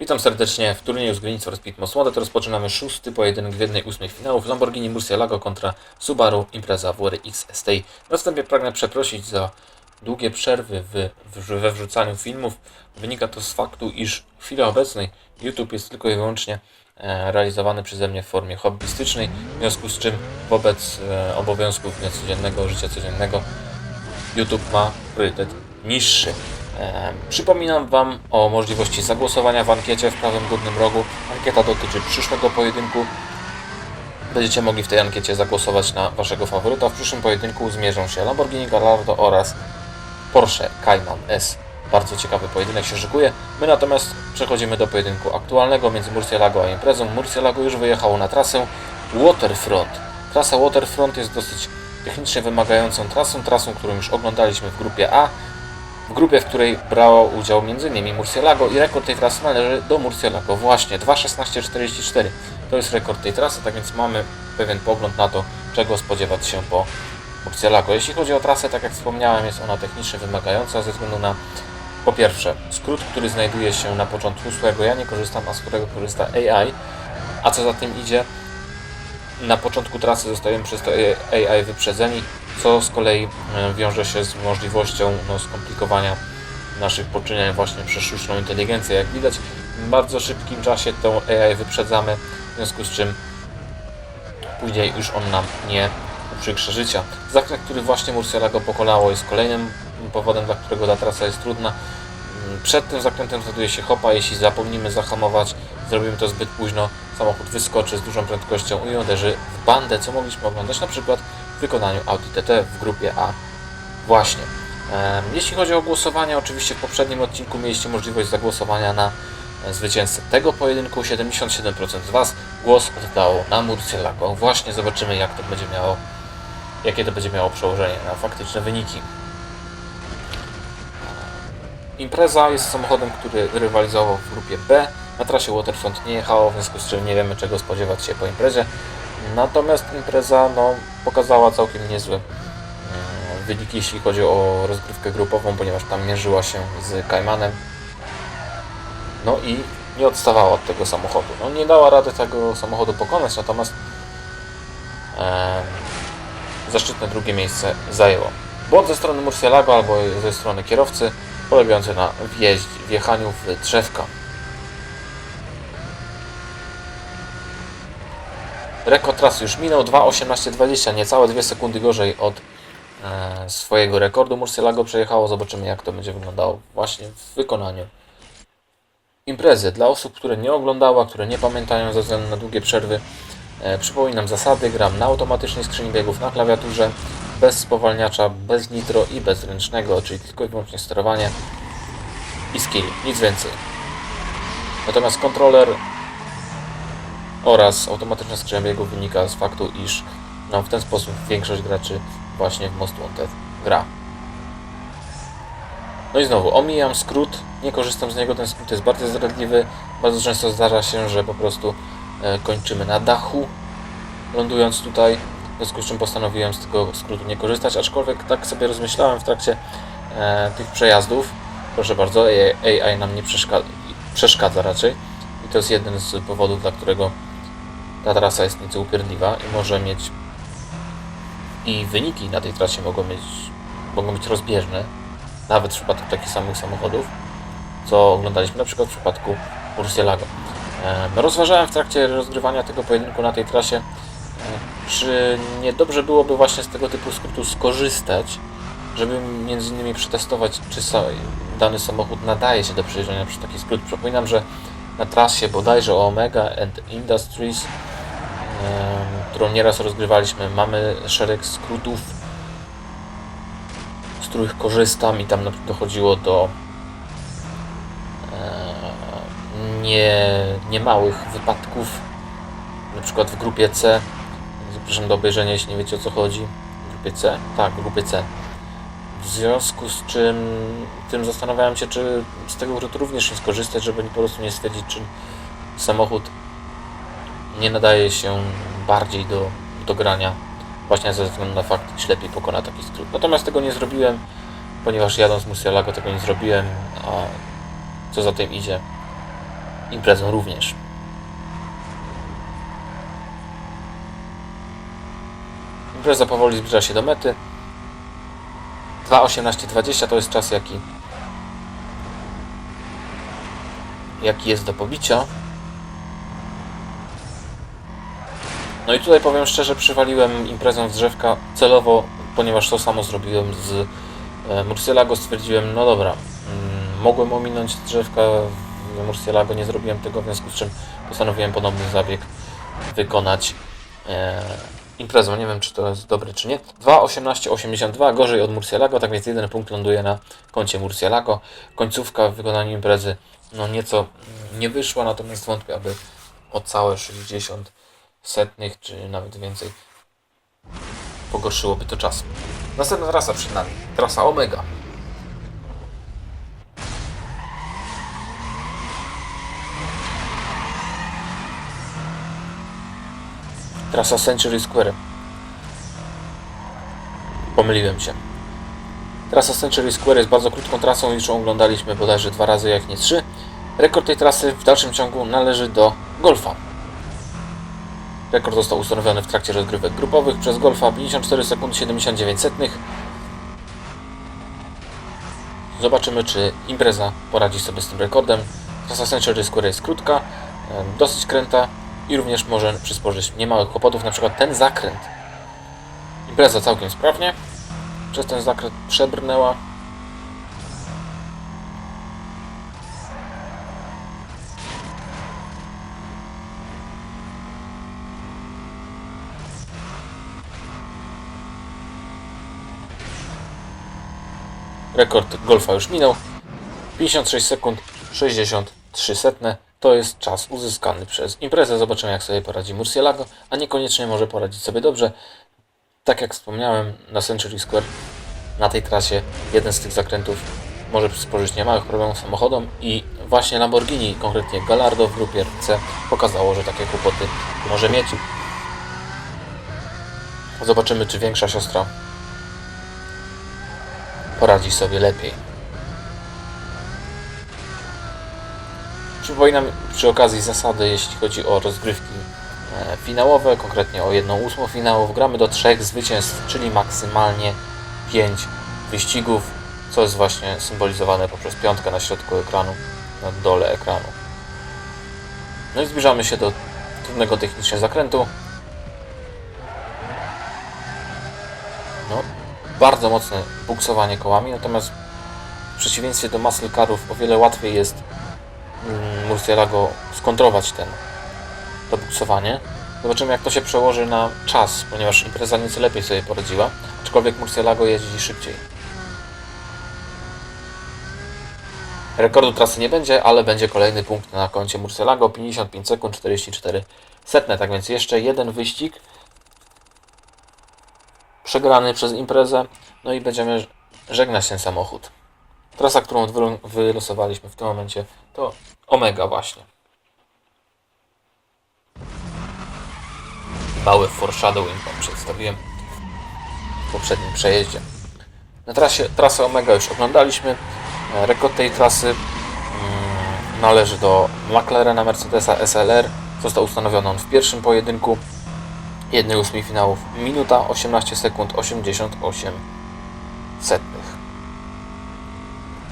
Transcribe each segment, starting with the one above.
Witam serdecznie w turnieju z Green Speed Most Wanted. Rozpoczynamy szósty pojedynek w jednej ósmej finałów Lamborghini Murcielago kontra Subaru Impreza WRX ST. Następnie pragnę przeprosić za długie przerwy w, w, we wrzucaniu filmów. Wynika to z faktu, iż w chwili obecnej YouTube jest tylko i wyłącznie e, realizowany przeze mnie w formie hobbystycznej, w związku z czym wobec e, obowiązków dnia codziennego, życia codziennego YouTube ma priorytet niższy. E, przypominam Wam o możliwości zagłosowania w ankiecie w prawym górnym rogu. Ankieta dotyczy przyszłego pojedynku. Będziecie mogli w tej ankiecie zagłosować na Waszego faworyta. W przyszłym pojedynku zmierzą się Lamborghini Gallardo oraz Porsche Cayman S. Bardzo ciekawy pojedynek się szykuje. My natomiast przechodzimy do pojedynku aktualnego między Murcielago a Imprezą. Murcielago już wyjechało na trasę Waterfront. Trasa Waterfront jest dosyć technicznie wymagającą trasą, trasą, którą już oglądaliśmy w grupie A w grupie, w której brało udział m.in. Murcielago i rekord tej trasy należy do Murcielago. Właśnie 2.16.44 to jest rekord tej trasy, tak więc mamy pewien pogląd na to, czego spodziewać się po Murcielago. Jeśli chodzi o trasę, tak jak wspomniałem, jest ona technicznie wymagająca ze względu na po pierwsze, skrót, który znajduje się na początku, z którego ja nie korzystam, a z którego korzysta AI, a co za tym idzie, na początku trasy zostajemy przez to AI wyprzedzeni, co z kolei e, wiąże się z możliwością no, skomplikowania naszych poczynień właśnie przez sztuczną inteligencję. Jak widać, w bardzo szybkim czasie tą AI wyprzedzamy, w związku z czym później już on nam nie uprzykrze życia. Zakręt, który właśnie Murcielago pokonało jest kolejnym powodem, dla którego ta trasa jest trudna. Przed tym zakrętem znajduje się hopa, jeśli zapomnimy zahamować, zrobimy to zbyt późno, samochód wyskoczy z dużą prędkością i uderzy w bandę, co mogliśmy oglądać na przykład w wykonaniu Audi TT w grupie A. Właśnie. Jeśli chodzi o głosowanie, oczywiście w poprzednim odcinku mieliście możliwość zagłosowania na e, zwycięzcę tego pojedynku. 77% z Was głos oddało na Murcielago. Właśnie zobaczymy, jak to będzie miało, jakie to będzie miało przełożenie na faktyczne wyniki. Impreza jest samochodem, który rywalizował w grupie B. Na trasie Waterfront nie jechało, w związku z czym nie wiemy czego spodziewać się po imprezie. Natomiast impreza no, pokazała całkiem niezłe mm, wyniki, jeśli chodzi o rozgrywkę grupową, ponieważ tam mierzyła się z Kajmanem. No i nie odstawała od tego samochodu. No, nie dała rady tego samochodu pokonać, natomiast em, zaszczytne drugie miejsce zajęło. Błąd ze strony Murcielago albo ze strony kierowcy polegający na wjeźdź, wjechaniu w drzewka. Rekord trasy już minął 2.18.20, niecałe 2 sekundy gorzej od e, swojego rekordu. Murcielago przejechało, zobaczymy jak to będzie wyglądało właśnie w wykonaniu imprezy. Dla osób, które nie oglądały, które nie pamiętają ze względu na długie przerwy, e, przypominam zasady. Gram na automatycznej skrzyni biegów, na klawiaturze, bez spowalniacza, bez nitro i bez ręcznego, czyli tylko i wyłącznie sterowanie i skill, nic więcej. Natomiast kontroler oraz automatyczna skrzynia biegów wynika z faktu, iż no, w ten sposób większość graczy właśnie w Most Wanted gra. No i znowu, omijam skrót, nie korzystam z niego, ten skrót jest bardzo zdradliwy. Bardzo często zdarza się, że po prostu e, kończymy na dachu, lądując tutaj, w związku z czym postanowiłem z tego skrótu nie korzystać, aczkolwiek tak sobie rozmyślałem w trakcie e, tych przejazdów. Proszę bardzo, AI nam nie przeszkadza, przeszkadza raczej i to jest jeden z powodów, dla którego ta trasa jest nieco upierdliwa i może mieć i wyniki na tej trasie mogą mieć mogą być rozbieżne, nawet w przypadku takich samych samochodów, co oglądaliśmy na przykład w przypadku Murcielago. Rozważałem w trakcie rozgrywania tego pojedynku na tej trasie, czy nie dobrze byłoby właśnie z tego typu skrótu skorzystać, żeby między innymi przetestować, czy dany samochód nadaje się do przejeżdżania przez taki skrót. Przypominam, że na trasie bodajże o Omega and Industries, którą nieraz rozgrywaliśmy, mamy szereg skrótów, z których korzystam i tam dochodziło do nie, nie małych wypadków, na przykład w grupie C. Zapraszam do obejrzenia, jeśli nie wiecie o co chodzi. W grupie C? Tak, w grupie C. W związku z czym tym zastanawiałem się, czy z tego skrótu również nie skorzystać, żeby po prostu nie stwierdzić, czy samochód nie nadaje się bardziej do, do grania właśnie ze względu na fakt, iż lepiej pokona taki skrót. Natomiast tego nie zrobiłem, ponieważ jadąc Murcielago tego nie zrobiłem, a co za tym idzie, imprezą również. Impreza powoli zbliża się do mety. 2.18.20 to jest czas, jaki, jaki jest do pobicia. No i tutaj powiem szczerze, przywaliłem imprezę z drzewka celowo, ponieważ to samo zrobiłem z e, Murcielago. Stwierdziłem, no dobra, mm, mogłem ominąć drzewka w Murcielago, nie zrobiłem tego, w związku z czym postanowiłem podobny zabieg wykonać e, imprezą. Nie wiem, czy to jest dobre, czy nie. 2.18.82, gorzej od Murcielago, tak więc jeden punkt ląduje na koncie Murcielago. Końcówka w wykonaniu imprezy no nieco nie wyszła, natomiast wątpię, aby o całe 60 setnych, czy nawet więcej pogorszyłoby to czas. Następna trasa przed nami. Trasa Omega. Trasa Century Square. Pomyliłem się. Trasa Century Square jest bardzo krótką trasą, już oglądaliśmy bodajże dwa razy, jak nie trzy. Rekord tej trasy w dalszym ciągu należy do Golfa. Rekord został ustanowiony w trakcie rozgrywek grupowych przez Golfa 54 sekund 79 setnych. Zobaczymy, czy impreza poradzi sobie z tym rekordem. Trasa Century Square jest krótka, dosyć kręta i również może przysporzyć niemałych kłopotów, na przykład ten zakręt. Impreza całkiem sprawnie, przez ten zakręt przebrnęła. Rekord golfa już minął. 56 sekund 63 setne. To jest czas uzyskany przez imprezę. Zobaczymy jak sobie poradzi Murcielago, a niekoniecznie może poradzić sobie dobrze. Tak jak wspomniałem, na Century Square na tej trasie jeden z tych zakrętów może przysporzyć niemałych problemów samochodom i właśnie Lamborghini, konkretnie Gallardo w grupie C pokazało, że takie kłopoty może mieć. Zobaczymy, czy większa siostra poradzi sobie lepiej. Przypominam przy okazji zasady, jeśli chodzi o rozgrywki e, finałowe, konkretnie o 1 ósmą finałów. Gramy do trzech zwycięstw, czyli maksymalnie 5 wyścigów, co jest właśnie symbolizowane poprzez piątkę na środku ekranu, na dole ekranu. No i zbliżamy się do trudnego technicznie zakrętu. No, bardzo mocne buksowanie kołami, natomiast w przeciwieństwie do muscle carów o wiele łatwiej jest Murcielago skontrować ten, to buksowanie. Zobaczymy jak to się przełoży na czas, ponieważ impreza nieco lepiej sobie poradziła, aczkolwiek Murcielago jeździ szybciej. Rekordu trasy nie będzie, ale będzie kolejny punkt na koncie Murcielago, 55 sekund 44 setne, tak więc jeszcze jeden wyścig przegrany przez imprezę, no i będziemy żegnać ten samochód. Trasa, którą wylo- wylosowaliśmy w tym momencie, to Omega właśnie. Mały foreshadowing Wam przedstawiłem w poprzednim przejeździe. Na trasie, trasę Omega już oglądaliśmy. E, Rekord tej trasy mm, należy do McLarena Mercedesa SLR. Został ustanowiony on w pierwszym pojedynku 1-8 finałów. Minuta 18 sekund 88 setnych.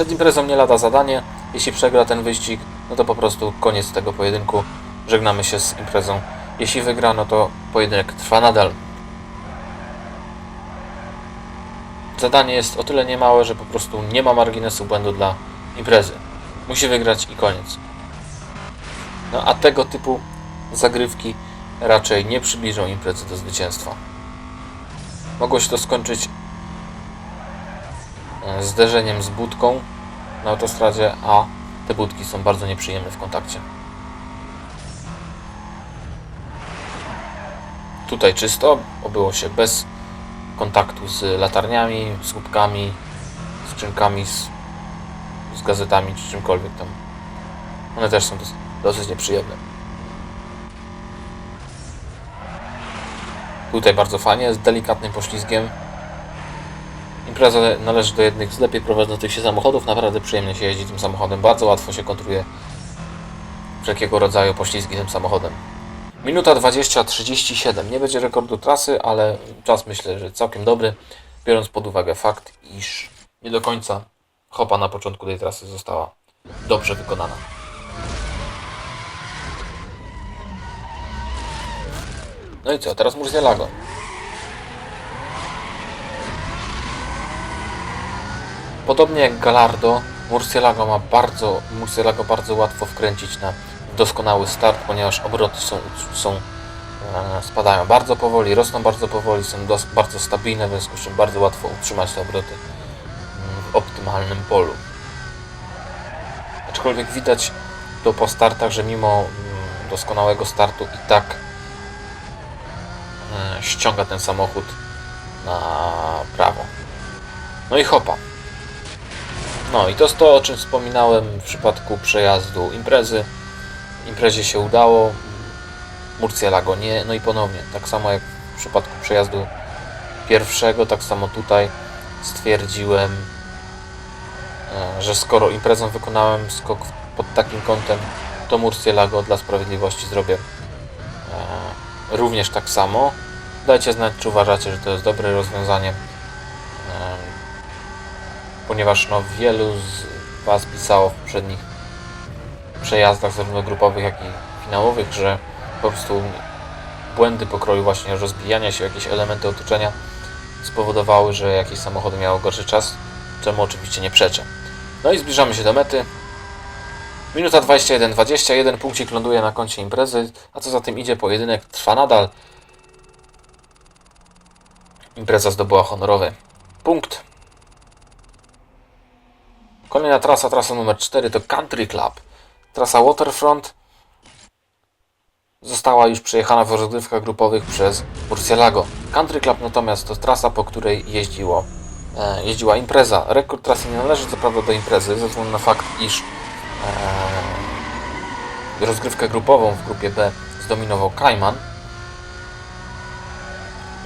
Przed imprezą nie lada zadanie. Jeśli przegra ten wyścig, no to po prostu koniec tego pojedynku. Żegnamy się z imprezą. Jeśli wygra, no to pojedynek trwa nadal. Zadanie jest o tyle niemałe, że po prostu nie ma marginesu błędu dla imprezy. Musi wygrać i koniec. No a tego typu zagrywki raczej nie przybliżą imprezy do zwycięstwa. Mogło się to skończyć zderzeniem z budką na autostradzie, a te budki są bardzo nieprzyjemne w kontakcie. Tutaj czysto, obyło się bez kontaktu z latarniami, słupkami, skrzynkami, z, z gazetami czy czymkolwiek tam. One też są dosyć, dosyć nieprzyjemne. Tutaj bardzo fajnie, z delikatnym poślizgiem. Impreza należy do jednych z lepiej prowadzących się samochodów. Naprawdę przyjemnie się jeździ tym samochodem. Bardzo łatwo się kontruje wszelkiego rodzaju poślizgi tym samochodem. Minuta 20.37. Nie będzie rekordu trasy, ale czas myślę, że całkiem dobry, biorąc pod uwagę fakt, iż nie do końca hopa na początku tej trasy została dobrze wykonana. No i co, teraz Murcielago. Podobnie jak Galardo, Murcielago ma bardzo, Murcielago bardzo łatwo wkręcić na doskonały start, ponieważ obroty są, są e, spadają bardzo powoli, rosną bardzo powoli, są dos, bardzo stabilne, w związku z czym bardzo łatwo utrzymać te obroty mm, w optymalnym polu. Aczkolwiek widać to po startach, że mimo mm, doskonałego startu i tak e, ściąga ten samochód na prawo. No i hopa. No i to jest to, o czym wspominałem w przypadku przejazdu imprezy. Imprezie się udało, Murcielago nie, no i ponownie, tak samo jak w przypadku przejazdu pierwszego, tak samo tutaj stwierdziłem, e, że skoro imprezą wykonałem skok pod takim kątem, to Murcielago dla sprawiedliwości zrobię e, również tak samo. Dajcie znać, czy uważacie, że to jest dobre rozwiązanie, ponieważ no, wielu z Was pisało w poprzednich przejazdach zarówno grupowych, jak i finałowych, że po prostu błędy pokroju właśnie rozbijania się, jakieś elementy otoczenia spowodowały, że jakieś samochody miały gorszy czas, czemu oczywiście nie przeczę. No i zbliżamy się do mety. Minuta 21-21, punkcik ląduje na koncie imprezy, a co za tym idzie, pojedynek trwa nadal. Impreza zdobyła honorowy punkt. Kolejna trasa, trasa numer 4 to Country Club. Trasa Waterfront została już przejechana w rozgrywkach grupowych przez Murcielago. Country Club natomiast to trasa, po której jeździło, e, jeździła impreza. Rekord trasy nie należy co prawda do imprezy, ze względu na fakt, iż e, rozgrywkę grupową w grupie B zdominował Kajman.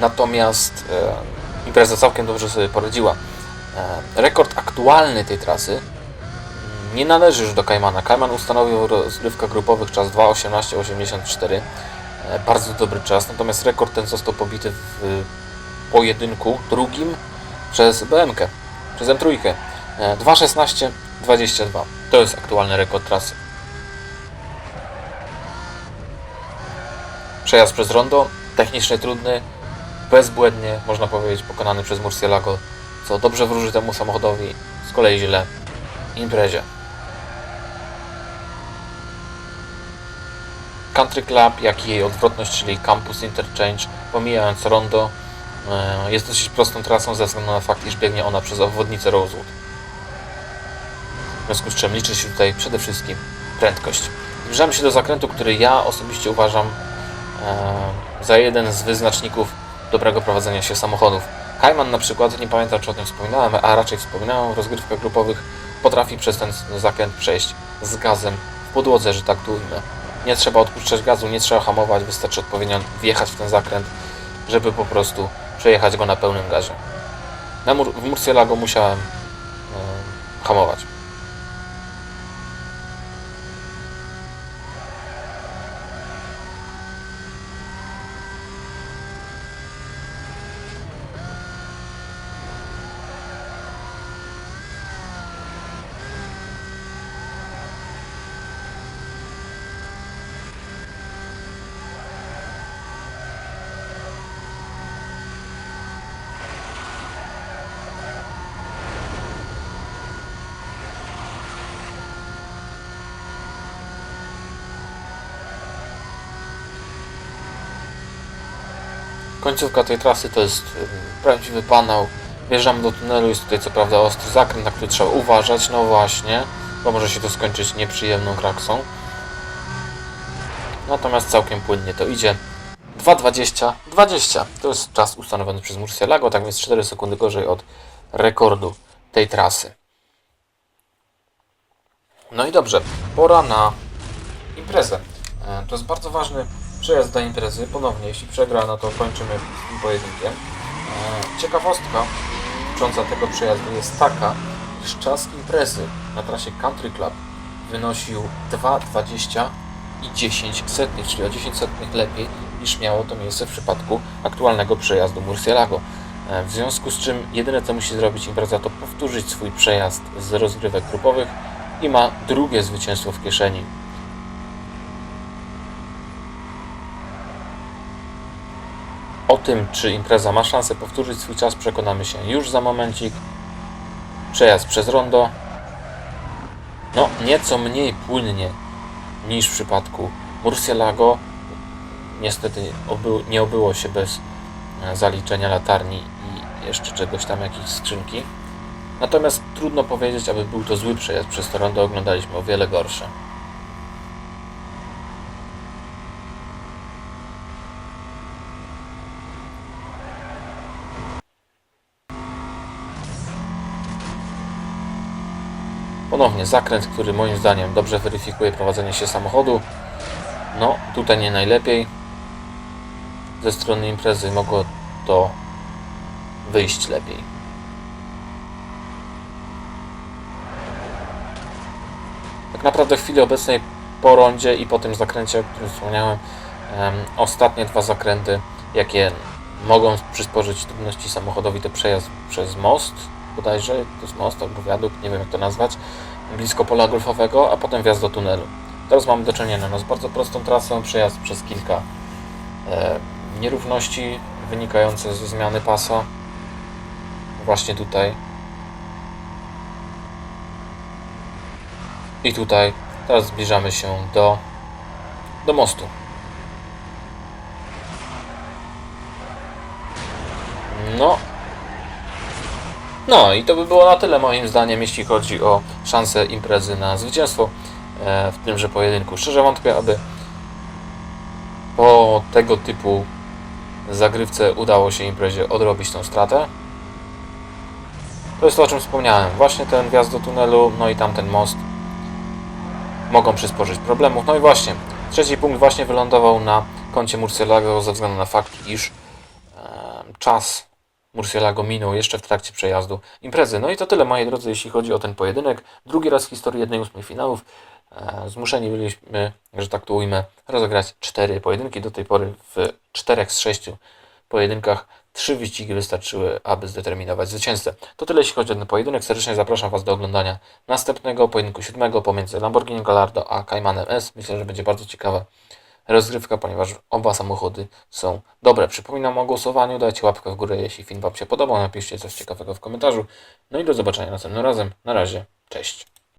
Natomiast e, impreza całkiem dobrze sobie poradziła. E, rekord aktualny tej trasy nie należy już do Kajmana. Kajman ustanowił w rozgrywkach grupowych czas 2.18.84. E, Bardzo dobry czas, natomiast rekord ten został pobity w pojedynku drugim przez BMK, przez M3. E, 2.16.22. To jest aktualny rekord trasy. Przejazd przez rondo, technicznie trudny, bezbłędnie, można powiedzieć, pokonany przez Murcielago, co dobrze wróży temu samochodowi, z kolei źle imprezie. Country Club, jak i jej odwrotność, czyli Campus Interchange, pomijając rondo, e, jest dosyć prostą trasą ze względu na fakt, iż biegnie ona przez obwodnicę Rosewood. W związku z czym liczy się tutaj przede wszystkim prędkość. Zbliżamy się do zakrętu, który ja osobiście uważam e, za jeden z wyznaczników dobrego prowadzenia się samochodów. Kajman na przykład, nie pamiętam czy o tym wspominałem, a raczej wspominałem w rozgrywkach grupowych, potrafi przez ten zakręt przejść z gazem w podłodze, że tak tu ujmę. Nie trzeba odpuszczać gazu, nie trzeba hamować, wystarczy odpowiednio wjechać w ten zakręt, żeby po prostu przejechać go na pełnym gazie. Na Mur w Murcielago musiałem e, hamować. Końcówka tej trasy to jest ym, prawdziwy panał. Wjeżdżamy do tunelu, jest tutaj co prawda ostry zakręt, na który trzeba uważać, no właśnie, bo może się to skończyć nieprzyjemną kraksą. Natomiast całkiem płynnie to idzie. 2.20, 20 to jest czas ustanowiony przez Murcielago, tak więc 4 sekundy gorzej od rekordu tej trasy. No i dobrze, pora na imprezę. E, To jest bardzo ważny przejazd dla imprezy. Ponownie, jeśli przegra, no to kończymy pojedynkiem. E, Ciekawostka dotycząca tego przejazdu jest taka, iż czas imprezy na trasie Country Club wynosił 2.20 i 10 setnych, czyli o 10 setnych lepiej niż miało to miejsce w przypadku aktualnego przejazdu Murcielago. E, W związku z czym jedyne co musi zrobić impreza to powtórzyć swój przejazd z rozgrywek grupowych i ma drugie zwycięstwo w kieszeni. Tym, czy impreza ma szansę powtórzyć swój czas, przekonamy się już za momencik. Przejazd przez rondo. No, nieco mniej płynnie niż w przypadku Murcielago. Niestety nie obyło się bez e, zaliczenia latarni i jeszcze czegoś tam, jakiejś skrzynki. Natomiast trudno powiedzieć, aby był to zły przejazd. Przez to rondo oglądaliśmy o wiele gorsze. Ponownie zakręt, który moim zdaniem dobrze weryfikuje prowadzenie się samochodu. No, tutaj nie najlepiej. Ze strony imprezy mogło to wyjść lepiej. Tak naprawdę w chwili obecnej po rondzie i po tym zakręcie, o którym wspomniałem, em, ostatnie dwa zakręty, jakie mogą przysporzyć trudności samochodowi, to przejazd przez most, bodajże, to jest most albo wiadukt, nie wiem jak to nazwać, blisko pola golfowego, a potem wjazd do tunelu. Teraz mamy do czynienia no, z bardzo prostą trasą, przejazd przez kilka e, nierówności wynikające ze zmiany pasa. Właśnie tutaj. I tutaj. Teraz zbliżamy się do, do mostu. No. No i to by było na tyle moim zdaniem, jeśli chodzi o szansę imprezy na zwycięstwo e, w tymże pojedynku. Szczerze wątpię, aby po tego typu zagrywce udało się imprezie odrobić tą stratę. To jest to, o czym wspomniałem. Właśnie ten wjazd do tunelu, no i tamten most mogą przysporzyć problemów. No i właśnie, trzeci punkt właśnie wylądował na koncie Murcielago ze względu na fakt, iż e, czas Murcielago minął jeszcze w trakcie przejazdu imprezy. No i to tyle, moi drodzy, jeśli chodzi o ten pojedynek. Drugi raz w historii 1-8 finałów. E, zmuszeni byliśmy, że tak to ujmę, rozegrać cztery pojedynki. Do tej pory w czterech z sześciu pojedynkach trzy wyścigi wystarczyły, aby zdeterminować zwycięzcę. To tyle, jeśli chodzi o ten pojedynek. Serdecznie zapraszam Was do oglądania następnego pojedynku siódmego pomiędzy Lamborghini Gallardo a Caymanem S. Myślę, że będzie bardzo ciekawa rozgrywka, ponieważ oba samochody są dobre. Przypominam o głosowaniu, dajcie łapkę w górę, jeśli film Wam się podobał, napiszcie coś ciekawego w komentarzu. No i do zobaczenia następnym razem. Na razie, cześć.